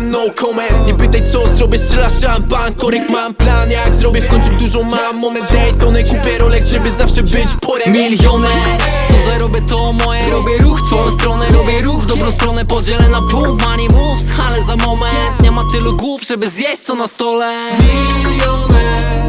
no comment Nie pytaj co zrobię, strzela szampan. Korek mam plan, jak zrobię w końcu dużo mam. Monet Daytony, kupię Rolex, żeby zawsze być porem. Milioner Co zarobię to moje. Robię ruch w twoją stronę Robię ruch w dobrą stronę. Podzielę na pół Money moves Ale za moment. Nie ma tylu głów Żeby zjeść co na stole. Milioner,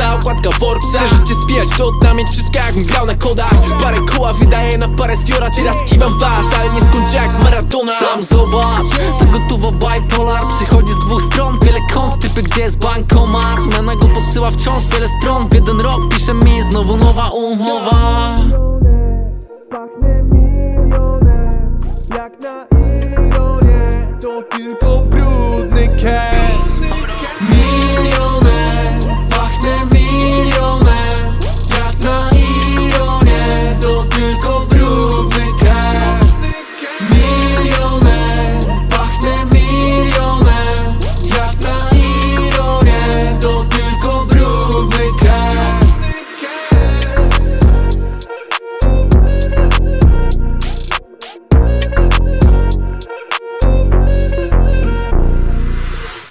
Forsa, okładka Forbesa. Chcę życie spijać, to oddam mieć wszystko jakbym grał na kodach. Parę koła wydaję na parę stiora Teraz kiwam was, ale nie skończę jak Maradona. Sam zobacz, to gotowa bipolar. Przychodzi z dwóch stron, wiele kont Typy gdzie jest bankomat. Na nago podsyła wciąż wiele stron W jeden rok pisze mi znowu nowa umowa. Pachnie milionem, jak na ilionie To tylko brudny cash.